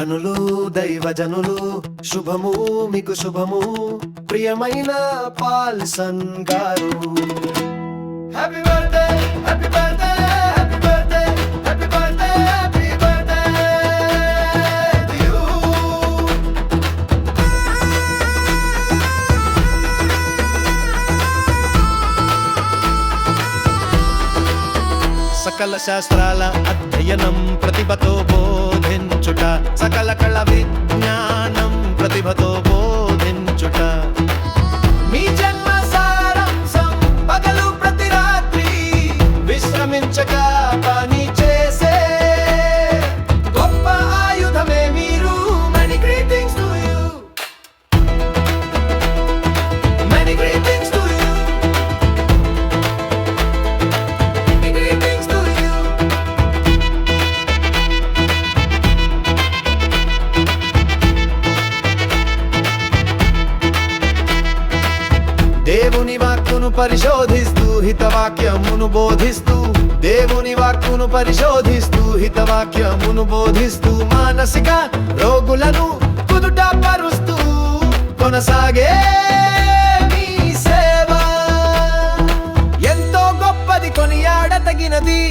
ఘనులు దైవజనులు శుభము మీకు శుభము ప్రియమైన పాల్సన్ గారు happy birthday happy birthday happy birthday happy birthday happy birthday సకల శాస్త్రాల అధ్యయనం ప్రతిభతో బోధించుట సకల కళ విజ్ఞానం ప్రతిభతో బోధించుట. మీ జన్మ సారాంశం పగలు ప్రతి రాత్రి విశ్రమించక పరిశోధిస్తూ హితవాక్యమును బోధిస్తూ దేవుని వాక్కును పరిశోధిస్తూ హితవాక్యమును బోధిస్తూ మానసిక రోగులను కుదుట పరుస్తూ కొనసాగే మీ సేవ. ఎంతో గొప్పది కొనియాడతగినది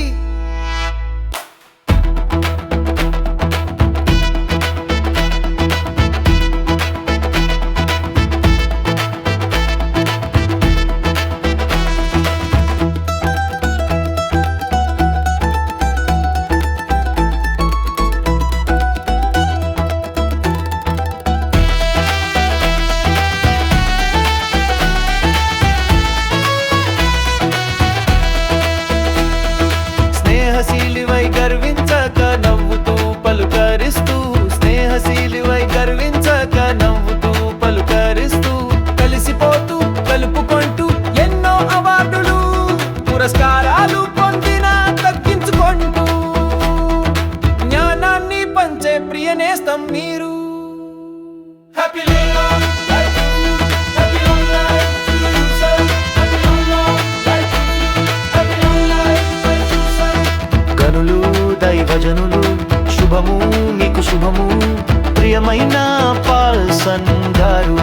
దైవజనులు శుభము మీకు శుభము ప్రియమైన పాల్సన్ గారు